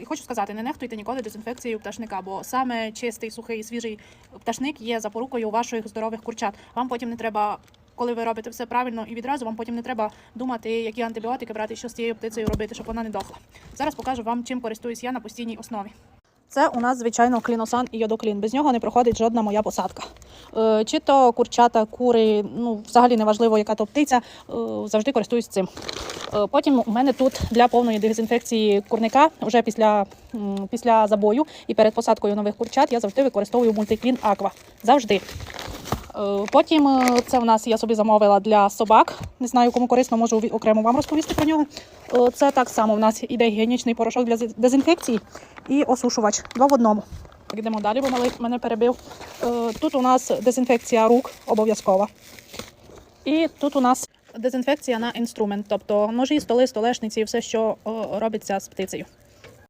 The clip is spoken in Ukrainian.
і хочу сказати, не нехтуйте ніколи дезінфекцією пташника, бо саме чистий, сухий, свіжий пташник є запорукою ваших здорових курчат. Вам потім не треба. Коли ви робите все правильно і відразу, вам потім не треба думати, які антибіотики брати, що з цією птицею робити, щоб вона не дохла. Зараз покажу вам, чим користуюсь я на постійній основі. Це у нас, звичайно, кліносан і йодоклін. Без нього не проходить жодна моя посадка. Е, Чи то курчата, кури, ну взагалі не важливо, яка то птиця, е, завжди користуюсь цим. Е, Потім у мене тут для повної дезінфекції курника, вже після, після забою і перед посадкою нових курчат, я завжди використовую мультиклін Аква. Завжди. Потім це в нас я собі замовила для собак. Не знаю, кому корисно, можу окремо вам розповісти про нього. Це так само в нас іде гігієнічний порошок для дезінфекції і осушувач. Два в одному. Йдемо далі, бо мене перебив. Е, Тут у нас дезінфекція рук обов'язкова. І тут у нас дезінфекція на інструмент, тобто ножі, столи, столешниці, все, що робиться з птицею.